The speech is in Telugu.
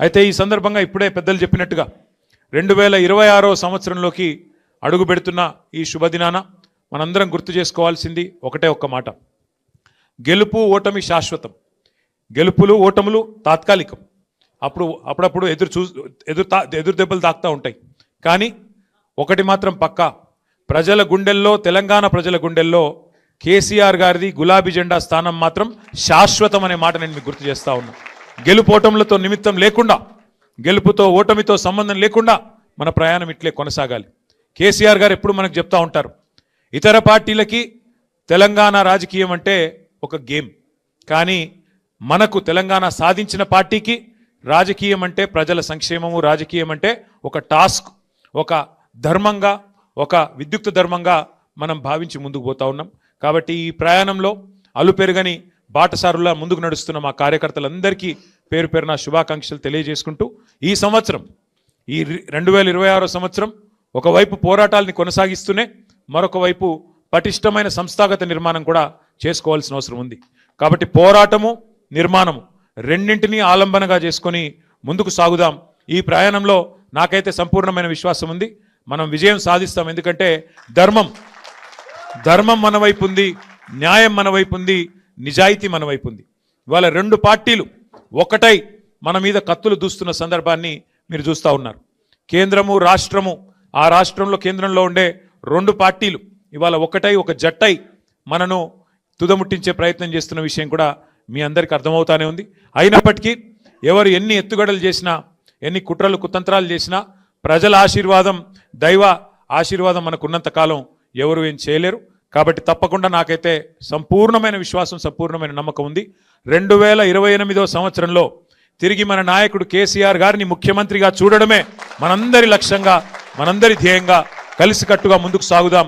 అయితే ఈ సందర్భంగా ఇప్పుడే పెద్దలు చెప్పినట్టుగా రెండు వేల ఇరవై ఆరో సంవత్సరంలోకి అడుగు పెడుతున్న ఈ శుభదినాన మనందరం గుర్తు చేసుకోవాల్సింది ఒకటే ఒక్క మాట. గెలుపు ఓటమి శాశ్వతం. గెలుపులు ఓటములు తాత్కాలికం. అప్పుడు అప్పుడప్పుడు ఎదురు చూ ఎదురు తా ఎదురు దెబ్బలు తాకుతూ ఉంటాయి. కానీ ఒకటి మాత్రం పక్కా. ప్రజల గుండెల్లో తెలంగాణ ప్రజల గుండెల్లో కేసీఆర్ గారిది గులాబీ జెండా స్థానం మాత్రం శాశ్వతం అనే మాట నేను మీకు గుర్తు చేస్తా ఉన్నాను గెలుపోటములతో నిమిత్తం లేకుండా గెలుపుతో ఓటమితో సంబంధం లేకుండా మన ప్రయాణం ఇట్లే కొనసాగాలి. కేసీఆర్ గారు ఎప్పుడు మనకు చెప్తా ఉంటారు ఇతర పార్టీలకి తెలంగాణ రాజకీయం అంటే ఒక గేమ్. కానీ మనకు తెలంగాణ సాధించిన పార్టీకి రాజకీయం అంటే ప్రజల సంక్షేమము రాజకీయం అంటే ఒక టాస్క్ ఒక ధర్మంగా ఒక విద్యుక్త ధర్మంగా మనం భావించి ముందుకు పోతా ఉన్నాం. కాబట్టి ఈ ప్రయాణంలో అలుపెరుగని బాటసారులా ముందుకు నడుస్తున్న మా కార్యకర్తలందరికీ పేరు పేరున శుభాకాంక్షలు తెలియజేసుకుంటూ ఈ సంవత్సరం ఈ రెండు వేల ఇరవై ఆరో సంవత్సరం ఒకవైపు పోరాటాలని కొనసాగిస్తూనే మరొక వైపు పటిష్టమైన సంస్థాగత నిర్మాణం కూడా చేసుకోవాల్సిన అవసరం ఉంది. కాబట్టి పోరాటము నిర్మాణము రెండింటినీ ఆలంబనగా చేసుకొని ముందుకు సాగుదాం. ఈ ప్రయాణంలో నాకైతే సంపూర్ణమైన విశ్వాసం ఉంది. మనం విజయం సాధిస్తాం. ఎందుకంటే ధర్మం ధర్మం మన వైపు ఉంది న్యాయం మన వైపు ఉంది. నిజాయితీ మన వైపు ఉంది. ఇవాళ రెండు పార్టీలు ఒకటై మన మీద కత్తులు దూస్తున్న సందర్భాన్ని మీరు చూస్తూ ఉన్నారు. కేంద్రము రాష్ట్రము ఆ రాష్ట్రంలో కేంద్రంలో ఉండే రెండు పార్టీలు ఇవాళ ఒకటై ఒక జట్టై మనను తుదముట్టించే ప్రయత్నం చేస్తున్న విషయం కూడా మీ అందరికీ అర్థమవుతానే ఉంది. అయినప్పటికీ ఎవరు ఎన్ని ఎత్తుగడలు చేసినా ఎన్ని కుట్రలు కుతంత్రాలు చేసినా ప్రజల ఆశీర్వాదం దైవ ఆశీర్వాదం మనకున్నంత కాలం ఎవరు ఏం చేయలేరు. కాబట్టి తప్పకుండా నాకైతే సంపూర్ణమైన విశ్వాసం సంపూర్ణమైన నమ్మకం ఉంది. రెండు వేల ఇరవై ఎనిమిదో సంవత్సరంలో తిరిగి మన నాయకుడు కేసీఆర్ గారిని ముఖ్యమంత్రిగా చూడడమే మనందరి లక్ష్యంగా మనందరి ధ్యేయంగా కలిసికట్టుగా ముందుకు సాగుదాం.